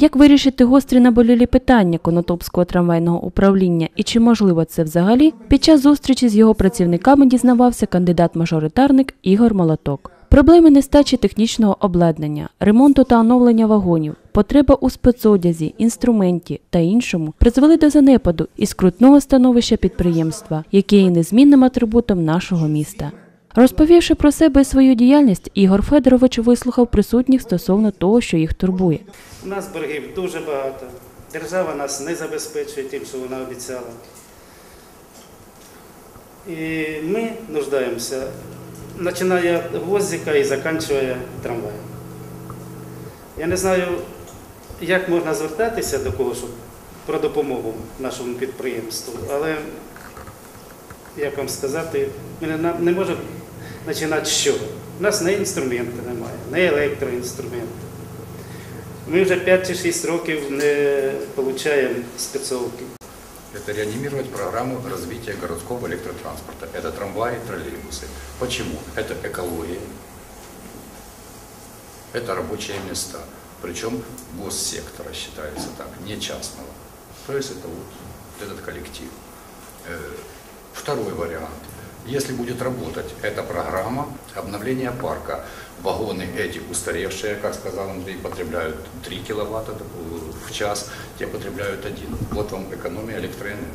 Як вирішити гострі наболілі питання Конотопського трамвайного управління і чи можливо це взагалі, під час зустрічі з його працівниками дізнавався кандидат-мажоритарник Ігор Молоток. Проблеми нестачі технічного обладнання, ремонту та оновлення вагонів, потреба у спецодязі, інструменті та іншому призвели до занепаду і скрутного становища підприємства, яке є незмінним атрибутом нашого міста. Розповівши про себе і свою діяльність, Ігор Федорович вислухав присутніх стосовно того, що їх турбує. У нас боргів дуже багато. Держава нас не забезпечує тим, що вона обіцяла. І ми нуждаємося, починає возика і закінчує трамваєм. Я не знаю, як можна звертатися до кого, щоб про допомогу нашому підприємству, але як вам сказати, ми не можемо починати з чого. У нас не інструменту немає, не електроінструменту. Ми вже 5 чи 6 років не отримуємо спецовки. Это реанимировать программу развития городского электротранспорта. Это трамваи, троллейбусы. Почему? Это экология, это рабочие места. Причем госсектора считается так, не частного. То есть это вот этот коллектив. Э, Второй вариант. если будет работать эта программа обновления парка, вагоны эти устаревшие, как сказал Андрей, потребляют 3 киловатта в час, те потребляют 1. Вот вам экономия электроэнергии.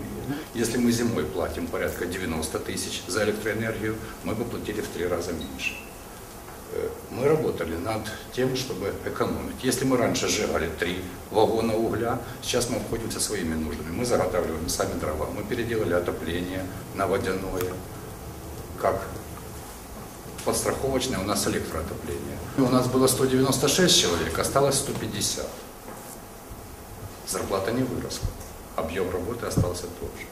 Если мы зимой платим порядка 90 тысяч за электроэнергию, мы бы платили в три раза меньше. Э, Мы работали над тем, чтобы экономить. Если мы раньше сжигали три вагона угля, сейчас мы обходимся своими нуждами. Мы заготавливаем сами дрова, мы переделали отопление на водяное, как подстраховочное у нас электроотопление. У нас было 196 человек, осталось 150. Зарплата не выросла, объем работы остался тот же.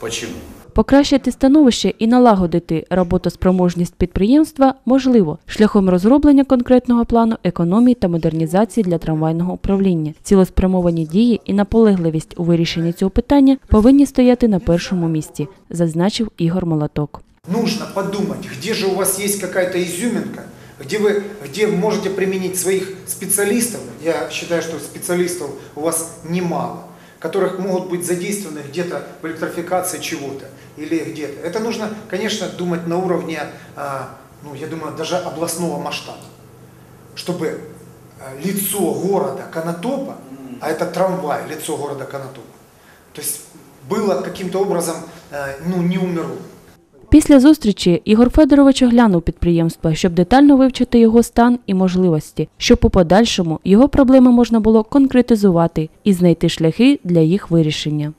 Почему? Покращити становище і налагодити роботоспроможність підприємства можливо шляхом розроблення конкретного плану економії та модернізації для трамвайного управління. Цілеспрямовані дії і наполегливість у вирішенні цього питання повинні стояти на першому місці, зазначив Ігор Молоток. Нужно подумать, где же у вас есть какая-то изюминка, где вы, где можете применить своих специалистов. Я считаю, что специалистов у вас немало, которых могут быть задействованы где-то в электрификации чего-то или где-то. Это нужно, конечно, думать на уровне, а, ну, я думаю, даже областного масштаба, чтобы а, лицо города Конотопа, а это трамвай, лицо города Конотопа, то есть было каким-то образом, а, ну, не умерло. Після зустрічі Ігор Федорович оглянув підприємство, щоб детально вивчити його стан і можливості, щоб у подальшому його проблеми можна було конкретизувати і знайти шляхи для їх вирішення.